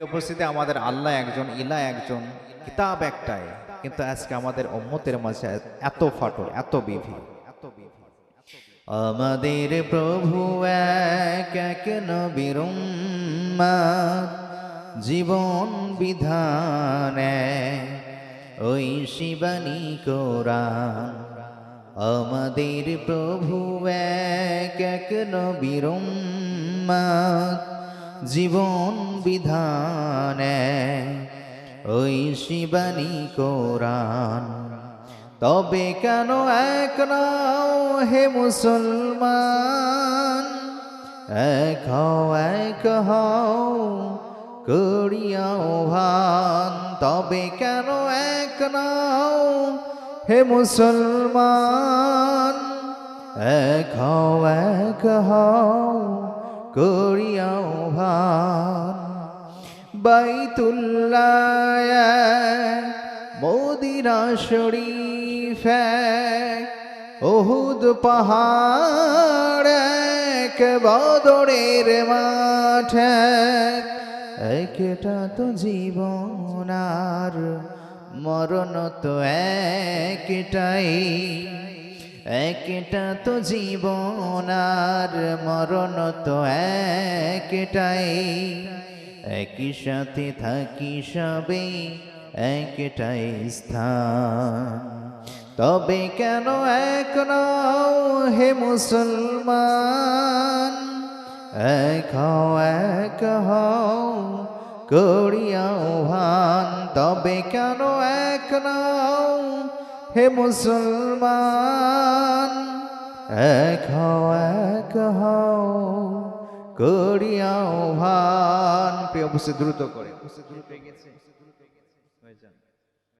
উপস্থিতি আমাদের আল্লাহ একজন ইলা একজন কিতাব একটাই। কিন্তু আজকে আমাদের উম্মতের মাঝে এত ফাটল এত বিভি আমাদের প্রভু এক এক নবীর জীবন বিধান ওই শিবানী কোরআন আমাদের প্রভু এক এক নবীর উম্মাদ, জীবন বিধান, ওই শিবানী কোরআন। তবে কেন এক নাও হে মুসলমান? এক হও এক হও, করিয়াও ভান। তবে কেন এক নাও হে মুসলমান? এক হও এক হও, করিয়াও বাইতুল্লাহ মদিনা শরীফ ওহুদ পাহাড় এক বদরের মাঠ। এক, একটা তো জীবন আর মরণ তো একটাই। একটা তো জীবন আর মরণ তো একটাই। একই সাথে থাকি সবে একটাই স্থান। তবে কেন এক হে মুসলমান? এক হও এক হও, করিয়াও ভান। তবে কেন এক নাও হে মুসলমান? এক হও এক হও করিয়াও ভান। প্রিয় অবশ্যই দ্রুত করে।